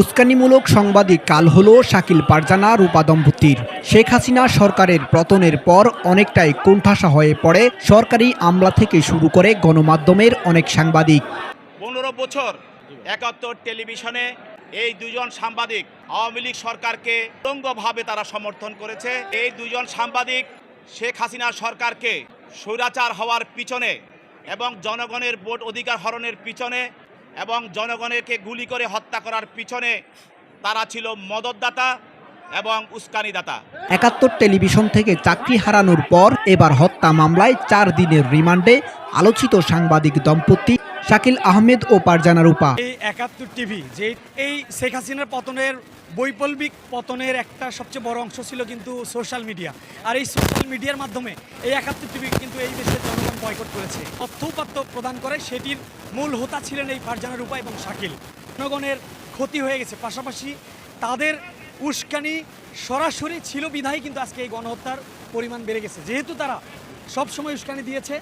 উস্কানিমূলক সাংবাদিক কাল হল শাকিল পারজানা, রূপা দম্পতির। শেখ হাসিনা সরকারের পতনের পর অনেকটাই কোণঠাসা হয়ে পড়ে সরকারি আমলা থেকে শুরু করে গণমাধ্যমের অনেক সাংবাদিক। পনেরো বছর একাত্তর টেলিভিশনে এই দুজন সাংবাদিক আওয়ামী লীগ সরকারকে উলঙ্গভাবে তারা সমর্থন করেছে। এই দুজন সাংবাদিক শেখ হাসিনা সরকারকে স্বৈরাচার হওয়ার পিছনে এবং জনগণের ভোট অধিকার হরণের পিছনে এবং জনগণকে গুলি করে হত্যা করার পিছনে তারা ছিল মদতদাতা এবং উস্কানিদাতা। একাত্তর টেলিভিশন থেকে চাকরি হারানোর পর এবার হত্যা মামলায় চার দিনের রিমান্ডে আলোচিত সাংবাদিক দম্পতি শাকিল আহমেদ ও পারজানা রূপা। এই একাত্তর টিভি যে এই শেখ হাসিনার পতনের বৈপ্লবিক পতনের একটা সবচেয়ে বড় অংশ ছিল কিন্তু সোশ্যাল মিডিয়া। আর এই সোশ্যাল মিডিয়ার মাধ্যমে এই একাত্তর টিভি কিন্তু এই দেশের জনগণ বয়কট করেছে। তথ্য উপাত্ত প্রদান করে সেটির মূল হোতা ছিলেন এই ফারজানা রূপা এবং শাকিল। জনগণের ক্ষতি হয়ে গেছে। পাশাপাশি তাদের উস্কানি সরাসরি ছিল বিধায়, কিন্তু আজকে এই গণহত্যার পরিমাণ বেড়ে গেছে। যেহেতু তারা সবসময় উস্কানি দিয়েছে,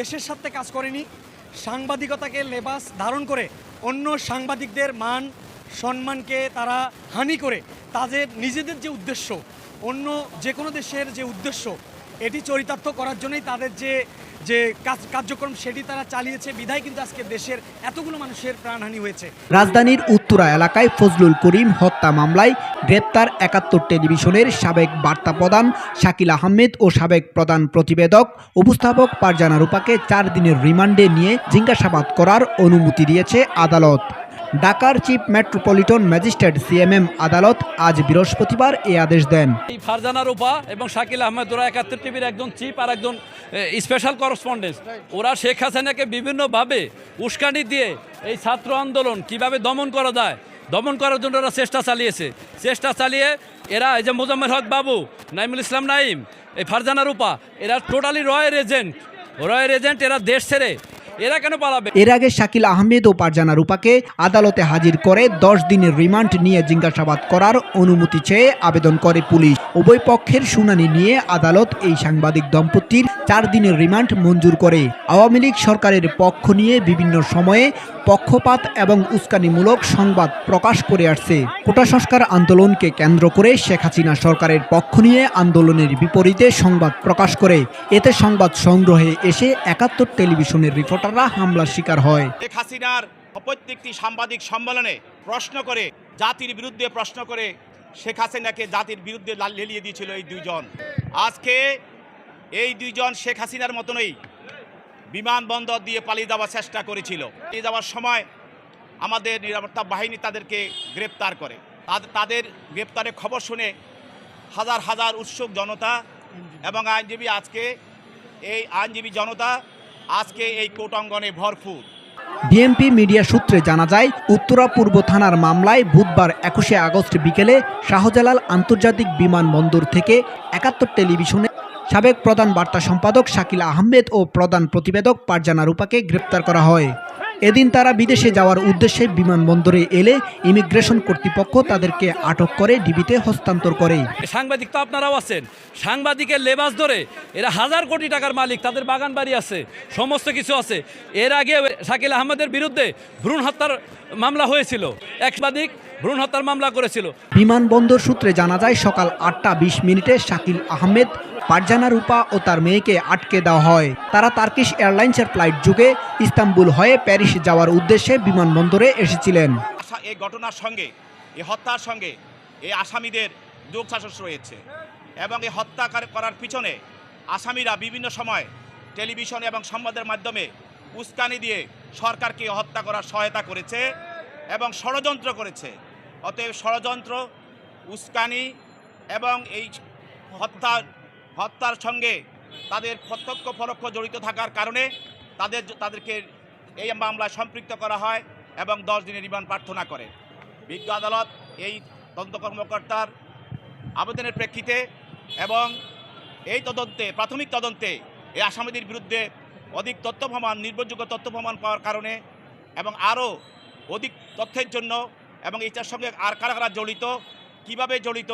দেশের সাথে কাজ করেনি, সাংবাদিকতাকে লেবাস ধারণ করে অন্য সাংবাদিকদের মান, সম্মানকে তারা হানি করে, তাদের নিজেদের যে উদ্দেশ্য, অন্য যে কোনো দেশের যে উদ্দেশ্য, এটি চরিতার্থ করার জন্যই তাদের যে যে কাজ কার্যক্রম সেটি তারা চালিয়েছে। বিধায় কিন্তু আজকে দেশের এতগুলো মানুষের প্রাণহানি হয়েছে। রাজধানীর উত্তরা এলাকায় ফজলুল করিম হত্যা মামলায় গ্রেপ্তার একাত্তর টেলিভিশনের সাবেক বার্তা প্রদান শাকিল আহমেদ ও সাবেক প্রধান প্রতিবেদক উপস্থাপক পারজানা রূপাকে চার দিনের রিমান্ডে নিয়ে জিজ্ঞাসাবাদ করার অনুমতি দিয়েছে আদালত। ঢাকার চিফ মেট্রোপলিটন ম্যাজিস্ট্রেট সিএমএম আদালত আজ বৃহস্পতিবার এ আদেশ দেন। এই ফারজানা রূপা এবং শাকিল আহমেদ ওরা একাত্তর টিভির একজন চিফ আর একজন স্পেশাল করসপন্ডেন্স ওরা শেখ হাসিনাকে বিভিন্নভাবে উস্কানি দিয়ে এই ছাত্র আন্দোলন কীভাবে দমন করা যায়, দমন করার জন্য ওরা চেষ্টা চালিয়েছে। চেষ্টা চালিয়ে এরা এই যে মোজাম্মের হক বাবু, নাইমুল ইসলাম নাইম, এই ফারজানা রূপা, এরা টোটালি রয়ের এজেন্ট রয়ের এজেন্ট এরা দেশ ছেড়ে এরা কেন পালাবে? এর আগে শাকিল আহমেদ ও পারজানা রূপাকে আদালতে হাজির করে দশ দিনের রিমান্ড নিয়ে জিজ্ঞাসাবাদ করার অনুমতি চেয়ে আবেদন করে পুলিশ। উভয় পক্ষের শুনানি নিয়ে আদালত এই সাংবাদিক দম্পতির চার দিনের রিমান্ড মঞ্জুর করে। আওয়ামী লীগ সরকারের পক্ষ নিয়ে বিভিন্ন সময়ে পক্ষপাত এবং উস্কানিমূলক সংবাদ প্রকাশ করে আসছে। কোটা সংস্কার আন্দোলনকে কেন্দ্র করে শেখ হাসিনা সরকারের পক্ষ নিয়ে আন্দোলনের বিপরীতে সংবাদ প্রকাশ করে। এতে সংবাদ সংগ্রহে এসে একাত্তর টেলিভিশনের রিপোর্টাররা হামলার শিকার হয়। শেখ হাসিনার প্রত্যেকটি সাংবাদিক সম্মেলনে প্রশ্ন করে, জাতির বিরুদ্ধে প্রশ্ন করে শেখ হাসিনাকে জাতির বিরুদ্ধে লেলিয়ে দিয়েছিল এই দুইজন। আজকে এই দুইজন শেখ হাসিনার মতনই বিমানবন্দর দিয়ে পালিয়ে যাওয়ার চেষ্টা করেছিল। পালিয়ে যাওয়ার সময় আমাদের নিরাপত্তা বাহিনী তাদেরকে গ্রেপ্তার করে। তাদের- গ্রেপ্তারের খবর শুনে হাজার হাজার উৎসুক জনতা এবং আইনজীবী আজকে, এই আইনজীবী জনতা আজকে এই কোর্ট অঙ্গনে ভরপুর ডিএমপি মিডিয়া সূত্রে জানা যায়, উত্তরা পূর্ব থানার মামলায় বুধবার একুশে আগস্ট বিকেলে শাহজালাল আন্তর্জাতিক বিমানবন্দর থেকে একাত্তর টেলিভিশনে সাবেক প্রধান বার্তা সম্পাদক শাকিল আহমেদ ও প্রধান প্রতিবেদক পারজানা রূপাকে গ্রেপ্তার করা হয়। এদিন তারা বিদেশে যাওয়ার উদ্দেশ্যে বিমানবন্দরে এলে ইমিগ্রেশন কর্তৃপক্ষ তাদেরকে আটক করে ডিবিতে হস্তান্তর করে। সাংবাদিক তো আপনারাও আছেন। সাংবাদিকের লেবাস ধরে এরা হাজার কোটি টাকার মালিক তাদের বাগান বাড়ি আছে সমস্ত কিছু আছে। এর আগে শাকিল আহমেদের বিরুদ্ধে ভ্রূণ হত্যার মামলা হয়েছিল। এক সাংবাদিক ভ্রূণ হত্যার মামলা করেছিল। বিমানবন্দর সূত্রে জানা যায় সকাল আটটা বিশ মিনিটে শাকিল আহমেদ পারজানা রূপা ও তার মেয়েকে আটকে দেওয়া হয়। তারা তার্কিশ এয়ারলাইন্সের ফ্লাইট যুগে ইস্তাম্বুল হয়ে প্যারিস যাওয়ার উদ্দেশ্যে বিমানবন্দরে এসেছিলেন। এই ঘটনার সঙ্গে, এই হত্যার সঙ্গে এই আসামিদের যোগসাহস রয়েছে এবং এই হত্যা করার পিছনে আসামিরা বিভিন্ন সময় টেলিভিশন এবং সংবাদের মাধ্যমে উস্কানি দিয়ে সরকারকে হত্যা করার সহায়তা করেছে এবং ষড়যন্ত্র করেছে। অতএব ষড়যন্ত্র, উস্কানি এবং এই হত্যার হত্যার সঙ্গে তাদের প্রত্যক্ষ পরোক্ষ জড়িত থাকার কারণে তাদের তাদেরকে এই মামলায় সম্পৃক্ত করা হয় এবং দশ দিনের রিমান্ড প্রার্থনা করে। বিজ্ঞ আদালত এই তদন্ত কর্মকর্তার আবেদনের প্রেক্ষিতে এবং এই তদন্তে, প্রাথমিক তদন্তে এই আসামিদের বিরুদ্ধে অধিক তথ্য প্রমাণ, নির্ভরযোগ্য তথ্য প্রমাণ পাওয়ার কারণে এবং আরও অধিক তথ্যের জন্য এবং এটার সঙ্গে আর কারা কারা জড়িত, কীভাবে জড়িত,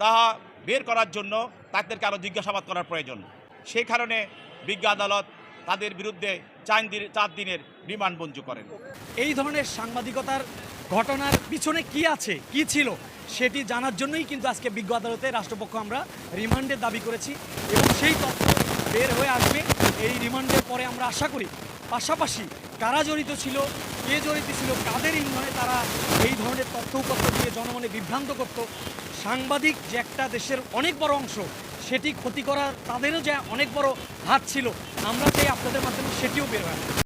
তাহা বের করার জন্য তাদেরকে আরও জিজ্ঞাসাবাদ করার প্রয়োজন। সেই কারণে বিজ্ঞ আদালত তাদের বিরুদ্ধে চার দিন, চার দিনের রিমান্ড মঞ্জুর করেন। এই ধরনের সাংবাদিকতার ঘটনার পিছনে কি আছে, কি ছিল, সেটি জানার জন্যই কিন্তু আজকে বিজ্ঞ আদালতে রাষ্ট্রপক্ষ আমরা রিমান্ডের দাবি করেছি এবং সেই তথ্য বের হয়ে আসবে। এই রিমান্ডের পরে আমরা আশা করি পাশাপাশি কারা জড়িত ছিল, কে জড়িত ছিল, কাদের ইন্ধনে তারা এই ধরনের তথ্য উপত্য দিয়ে জনমনে বিভ্রান্ত করত সাংবাদিক যে একটা দেশের অনেক বড় অংশ, সেটি ক্ষতি করার তাদেরও যে অনেক বড় হাত ছিল, আমরা চাই আপনাদের মাধ্যমে সেটিও বের হয়।